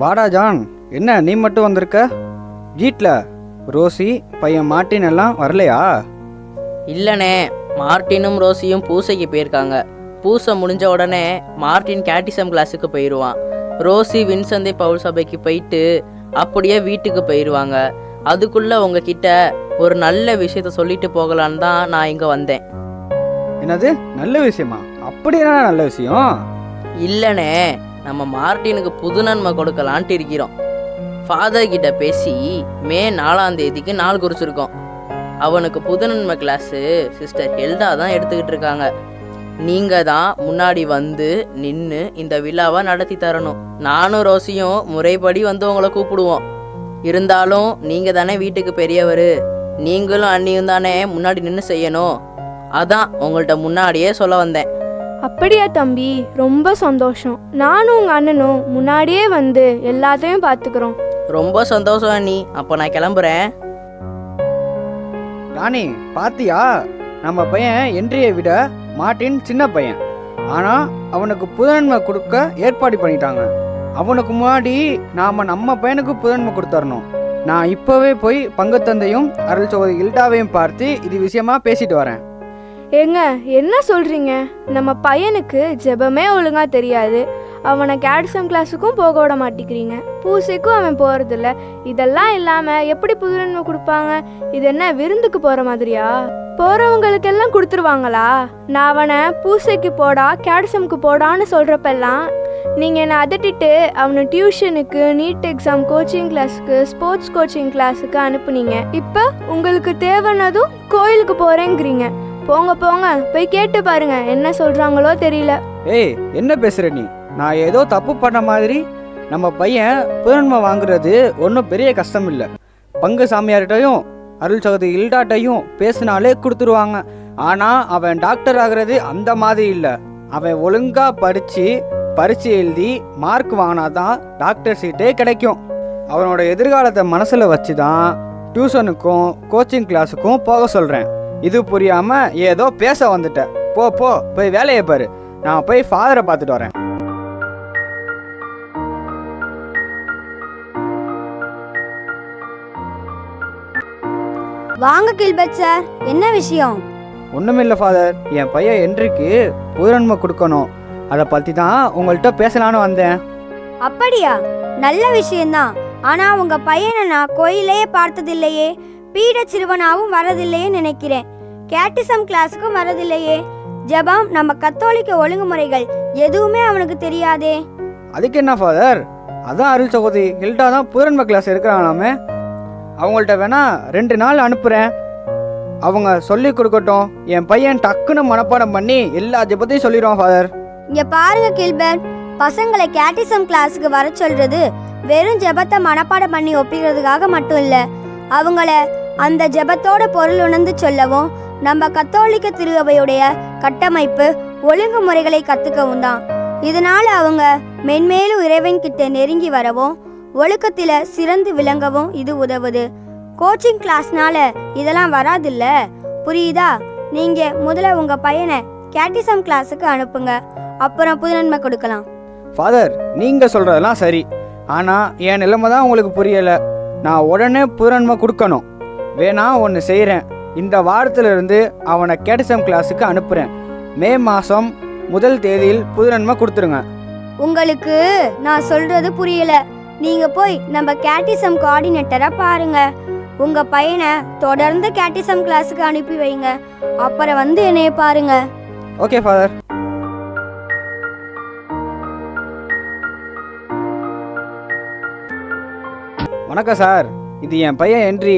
வாடா ஜான். என்ன நீ மட்டும் வந்திருக்க? வீட்டில் ரோசி பையன் மார்ட்டின் எல்லாம் வரலையா? இல்லைண்ணே மார்ட்டினும் ரோசியும் பூசைக்கு போயிருக்காங்க. பூசை முடிஞ்ச உடனே மார்ட்டின் கேட்டிசம் கிளாஸுக்கு போயிடுவான் ரோசி வின்சந்தை பவுல் சபைக்கு போயிட்டு அப்படியே வீட்டுக்கு போயிடுவாங்க அதுக்குள்ள உங்ககிட்ட ஒரு நல்ல விஷயத்த சொல்லிட்டு போகலான்னு தான் நான் இங்கே வந்தேன். என்னது? நல்ல விஷயமா? அப்படி என்ன நல்ல விஷயம்? இல்லைண்ணே நம்ம மார்ட்டினுக்கு புது நன்மை கொடுக்கலான்ட்டு இருக்கிறோம். ஃபாதர் கிட்ட பேசி மே நாலாம் தேதிக்கு நாள் குறிச்சிருக்கோம். அவனுக்கு புது நன்மை கிளாஸு சிஸ்டர் ஹெல்தா தான் எடுத்துக்கிட்டு இருக்காங்க. நீங்கள் தான் முன்னாடி வந்து நின்று இந்த விழாவை நடத்தி தரணும். நானும் ரோசியும் முறைப்படி வந்து உங்களை கூப்பிடுவோம். இருந்தாலும் நீங்கள் தானே வீட்டுக்கு பெரியவர். நீங்களும் அண்ணியும் தானே முன்னாடி நின்று செய்யணும். அதான் உங்கள்கிட்ட முன்னாடியே சொல்ல வந்தேன். அப்படியா தம்பி? ரொம்ப சந்தோஷம். நானும் உங்கள் அண்ணனும் முன்னாடியே வந்து எல்லாத்தையும் பார்த்துக்குறோம். ரொம்ப சந்தோஷம் அண்ணி. அப்போ நான் கிளம்புறேன். ராணி பாத்தியா? நம்ம பையன் என்ட்ரியை விட மார்ட்டின் சின்ன பையன். ஆனால் அவனுக்கு புதன்மை கொடுக்க ஏற்பாடு பண்ணிட்டாங்க. அவனுக்கு முன்னாடி நாம் நம்ம பையனுக்கு புதன்மை கொடுத்தரணும். நான் இப்போவே போய் பங்குத்தந்தையும் அருள் சோதரி இல்டாவையும் பார்த்து இது விஷயமா பேசிட்டு வரேன். ஏங்க என்ன சொல்கிறீங்க நம்ம பையனுக்கு ஜெபமே ஒழுங்காக தெரியாது. அவனை கேட்சம் கிளாஸுக்கும் போக விட மாட்டேங்கிறீங்க. பூசைக்கும் அவன் போகிறதில்ல இதெல்லாம் இல்லாமல் எப்படி புதுநன்மை கொடுப்பாங்க? இது என்ன விருந்துக்கு போகிற மாதிரியா? போகிறவங்களுக்கெல்லாம் கொடுத்துருவாங்களா? நான் அவனை பூசைக்கு போடா கேட்சம்க்கு போடான்னு சொல்கிறப்பெல்லாம் நீங்கள் என்னை அதட்டிட்டு அவனை டியூஷனுக்கு நீட் எக்ஸாம் கோச்சிங் கிளாஸுக்கு ஸ்போர்ட்ஸ் கோச்சிங் கிளாஸுக்கு அனுப்புனீங்க. இப்போ உங்களுக்கு தேவைன்னதும் கோயிலுக்கு போகிறேங்கிறீங்க போங்க போங்க. போய் கேட்டு பாருங்க என்ன சொல்றாங்களோ தெரியல. ஏய் என்ன பேசுற நீ? நான் ஏதோ தப்பு பண்ண மாதிரி நம்ம பையன் புதன்மை வாங்குறது ஒன்றும் பெரிய கஷ்டம் இல்லை பங்கு சாமியார்கிட்டையும் அருள் சகோதரி இல்டாட்டையும் பேசினாலே கொடுத்துருவாங்க. ஆனால் அவன் டாக்டர் ஆகிறது அந்த மாதிரி இல்லை. அவன் ஒழுங்காக படித்து பரிட்சை எழுதி மார்க் வாங்கினாதான் டாக்டர் சீட்டே கிடைக்கும். அவனோட எதிர்காலத்தை மனசில் வச்சு தான் டியூஷனுக்கும் கோச்சிங் கிளாஸுக்கும் போக சொல்கிறேன் இது புரியாமல் ஏதோ பேச வந்துட்டேன் போ போ போய் வேலையை பாரு. நான் போய் ஃபாதரை பார்த்துட்டு வரேன். வாங்க கில்பர்ட் சார் என்ன விஷயம்? ஒன்றுமில்லை ஃபாதர் என் பையன் என்றைக்கு புதன்மை கொடுக்கணும்? அதை பற்றி தான் உங்கள்கிட்ட பேசலான்னு வந்தேன். அப்படியா? நல்ல விஷயம்தான். ஆனா உங்க பையனை நான் கோயிலே பார்த்ததில்லையே. பீட சிறுவனாவும் வரதில்லையே நினைக்கிறேன். கேட்டிசம் கிளாஸுக்கும் வரதில்லையே. ஜெபம் நம்ம கத்தோலிக்க ஒழுங்குமுறைகள். எதுவுமே அவனுக்கு தெரியாதே. அதுக்கு என்ன ஃபாதர் அதான் அருள் சகோதரி ஹில்டா தான் புதன்மை கிளாஸ் இருக்கிறாங்களாமே. அவங்கள்ட்ட வேணா ரெண்டு நாள் அனுப்புகிறேன் அவங்க சொல்லி கொடுக்கட்டும். என் பையன் டக்குன்னு மனப்பாடம் பண்ணி எல்லா ஜெபத்தையும் சொல்லிடுவான் ஃபாதர் இங்க பாருங்க கில்பர்ட். பசங்களை கேட்டிசம் கிளாஸுக்கு வர சொல்றது வெறும் ஜெபத்தை மனப்பாடம் பண்ணி ஒப்பிக்கிறதுக்காக மட்டும் இல்ல. அவங்கள அந்த ஜெபத்தோட பொருள் உணர்ந்து சொல்லவும் நம்ம கத்தோலிக்க திருவையுடைய கட்டமைப்பு ஒழுங்குமுறைகளை கத்துக்கவும் தான். இதனால அவங்க மென்மேலும் இறைவன் கிட்ட நெருங்கி வரவும் ஒழுக்கத்தில சிறந்து விளங்கவும் இது உதவுது. கோச்சிங் கிளாஸ்னால இதெல்லாம் வராதில்ல? புரியுதா? நீங்க முதல்ல உங்க பையனை கேட்டிசம் கிளாஸுக்கு அனுப்புங்க. அப்புறம் புதுநன்மை கொடுக்கலாம். ஃபாதர் நீங்கள் சொல்கிறதெல்லாம் சரி. ஆனால் என் நிலைமை தான் உங்களுக்கு புரியலை. நான் உடனே புதன்மை கொடுக்கணும். வேணா ஒன்று செய்கிறேன் இந்த வாரத்திலிருந்து அவனை கேட்டிசம் கிளாஸுக்கு அனுப்புகிறேன் மே மாதம் முதல் தேதியில் புதுநன்மை கொடுத்துருங்க. உங்களுக்கு நான் சொல்றது புரியல. நீங்க போய் நம்ம கேட்டிசம் கோஆர்டினேட்டரை பாருங்க. உங்க பையனை தொடர்ந்து கேட்டிசம் கிளாஸுக்கு அனுப்பி வைங்க. அப்புறம் வந்து என்னைய பாருங்க. ஓகே ஃபாதர் வணக்கம் சார் இது என் பையன் என்ட்ரி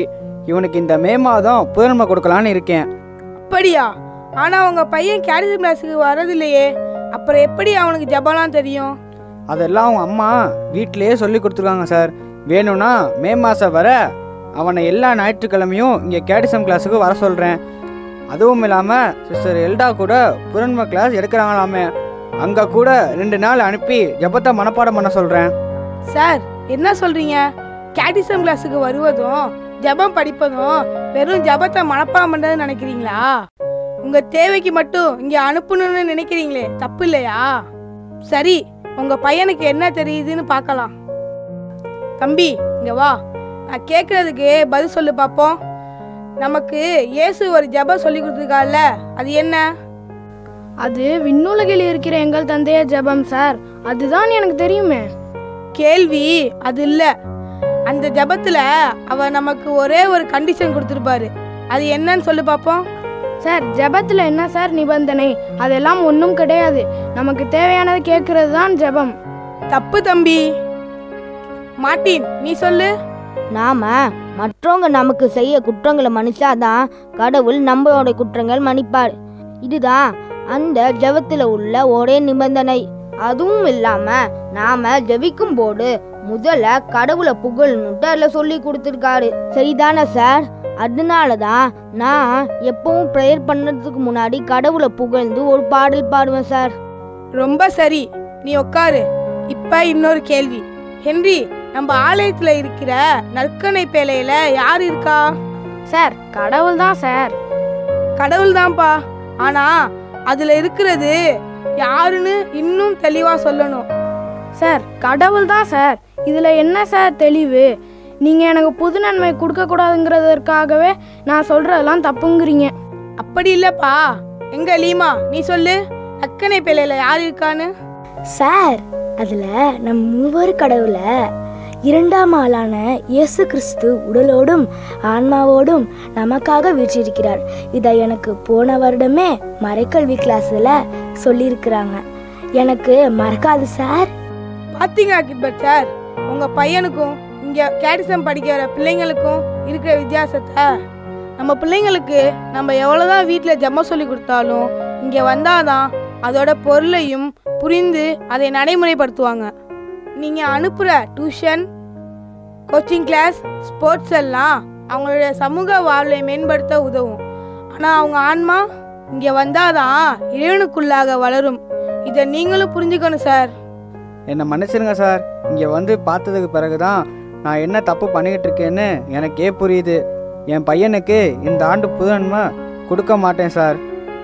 இவனுக்கு இந்த மே மாதம் புதன்மை கொடுக்கலான்னு இருக்கேன். அப்படியா? ஆனா உங்க பையன் கேரிசம் கிளாஸுக்கு வரதில்லையே அப்புறம் எப்படி அவனுக்கு ஜபம்லாம் தெரியும்? அதெல்லாம் அவங்க அம்மா வீட்டிலேயே சொல்லி கொடுத்துருக்காங்க சார். வேணும்னா மே மாதம் வர அவனை எல்லா ஞாயிற்றுக்கிழமையும் இங்கே கேடிசம் கிளாஸுக்கு வர சொல்கிறேன் அதுவும் இல்லாமல் சிஸ்டர் எல்டா கூட புரண்மை கிளாஸ் எடுக்கிறாங்களாமே. அங்கே கூட ரெண்டு நாள் அனுப்பி ஜபத்தை மனப்பாடம் பண்ண சொல்கிறேன் சார் என்ன சொல்றீங்க? கேட்டிசம் கிளாஸுக்கு வருவதும் ஜெபம் படிப்பதும் வெறும் ஜெபத்தை மனப்பாடம் பண்றதுன்னு நினைக்கிறீங்களா? உங்க தேவைக்கு மட்டும் இங்க அனுப்பணும்னு நினைக்கிறீங்களே தப்பு இல்லையா? சரி உங்க பையனுக்கு என்ன தெரியுதுன்னு பார்க்கலாம். தம்பி இங்க வா. நான் கேட்கறதுக்கு பதில் சொல்லு பார்ப்போம் நமக்கு இயேசு ஒரு ஜெபம் சொல்லி கொடுத்துருக்கால அது என்ன? அது விண்ணுலகில் இருக்கிற எங்கள் தந்தைய ஜெபம் சார். அதுதான் எனக்கு தெரியுமே. கேள்வி அது இல்ல. அந்த ஜெபத்துல அவர் நமக்கு ஒரே ஒரு கண்டிஷன் கொடுத்துருப்பாரு. அது என்னன்னு சொல்லு பார்ப்போம் சார் ஜெபத்தில் என்ன சார் நிபந்தனை? அதெல்லாம் ஒன்றும் கிடையாது. நமக்கு தேவையானதை கேட்கறது தான் ஜெபம். தப்பு தம்பி. மார்ட்டின் நீ சொல்லு. நாம மற்றவங்க நமக்கு செய்ய குற்றங்களை மன்னிச்சாதான் கடவுள் நம்மளோட குற்றங்கள் மன்னிப்பார். இதுதான் அந்த ஜெபத்துல உள்ள ஒரே நிபந்தனை. அதுவும் இல்லாம நாம ஜெபிக்கும் போது முதல்ல கடவுளை புகழ்னுட்டு அதில் சொல்லி கொடுத்துருக்காரு. சரிதானே சார்? அதனால தான் நான் எப்பவும் ப்ரேயர் பண்ணுறதுக்கு முன்னாடி கடவுளை புகழ்ந்து ஒரு பாடல் பாடுவேன் சார். ரொம்ப சரி. நீ உட்காரு இப்ப இன்னொரு கேள்வி. ஹென்றி நம்ம ஆலயத்துல இருக்கிற நற்கனை பேழையில யார் இருக்கா? சார் கடவுள் தான் சார். கடவுள் தான்ப்பா ஆனா அதுல இருக்கிறது யாருன்னு இன்னும் தெளிவா சொல்லணும். சார் கடவுள் தான் சார். இதில் என்ன சார் தெளிவு? நீங்கள் எனக்கு புது நன்மை கொடுக்கக்கூடாதுங்கிறதற்காகவே நான் சொல்கிறதெல்லாம் தப்புங்கிறீங்க. அப்படி இல்லப்பா. எங்க லீமா நீ சொல்லு. நற்கனை பேழையில யார் இருக்கான்னு? சார் அதில் நம் மூவர் கடவுளை. இரண்டாம் ஆளான இயேசு கிறிஸ்து உடலோடும் ஆன்மாவோடும் நமக்காக வீற்றிருக்கிறார். இதை எனக்கு போன வருடமே மறைக்கல்வி கிளாஸில் சொல்லியிருக்கிறாங்க. எனக்கு மறக்காது சார். பார்த்தீங்க அக்பர் சார் உங்கள் பையனுக்கும் இங்கே கேட்டிசம் படிக்கிற பிள்ளைங்களுக்கும் இருக்கிற வித்தியாசத்தை நம்ம பிள்ளைங்களுக்கு நம்ம எவ்வளோதான் வீட்டில் ஜம்ம சொல்லி கொடுத்தாலும் இங்கே வந்தாதான் அதோட பொருளையும் புரிந்து அதை நடைமுறைப்படுத்துவாங்க. நீங்கள் அனுப்புகிற டியூஷன் கோச்சிங் கிளாஸ் ஸ்போர்ட்ஸ் எல்லாம் அவங்களுடைய சமூக வாழ்வை மேம்படுத்த உதவும். ஆனால் அவங்க ஆன்மா இங்கே வந்தாதான் இறைவனுக்குள்ளாக வளரும். இதை நீங்களும் புரிஞ்சுக்கணும் சார் என்னை மன்னிச்சிருங்க சார். இங்கே வந்து பார்த்ததுக்கு பிறகு தான் நான் என்ன தப்பு பண்ணிக்கிட்டு இருக்கேன்னு எனக்கே புரியுது. என் பையனுக்கு இந்த ஆண்டு புதன்மை கொடுக்க மாட்டேன் சார்.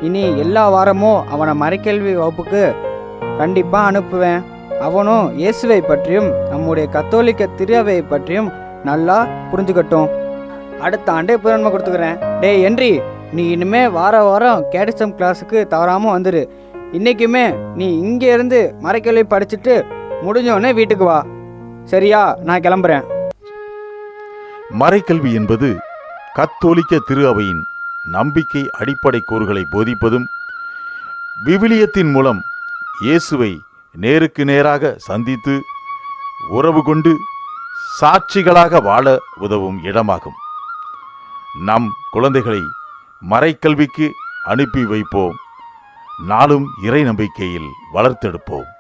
இனி எல்லா வாரமும் அவனை மறைக்கல்வி வகுப்புக்கு கண்டிப்பாக அனுப்புவேன். அவனும் இயேசுவை பற்றியும் நம்முடைய கத்தோலிக்க திருவையை பற்றியும் நல்லா புரிஞ்சுக்கட்டும். அடுத்த ஆண்டே புதன்மை கொடுத்துக்கிறேன். டேய் என்றி நீ இனிமே வார வாரம் கேடிசம் கிளாஸுக்கு தவறாமல் வந்துடு இன்றைக்குமே நீ இங்கேருந்து மறைக்கல்வி படிச்சுட்டு முடிஞ்சோடனே வீட்டுக்கு வா. சரியா? நான் கிளம்புறேன். மறைக்கல்வி என்பது கத்தோலிக்க திரு அவையின் நம்பிக்கை அடிப்படை கூறுகளை போதிப்பதும் விவிலியத்தின் மூலம் இயேசுவை நேருக்கு நேராக சந்தித்து உறவு கொண்டு சாட்சிகளாக வாழ உதவும் இடமாகும். நம் குழந்தைகளை மறைக்கல்விக்கு அனுப்பி வைப்போம். நாளும் இறை நம்பிக்கையில் வளர்த்தெடுப்போம்.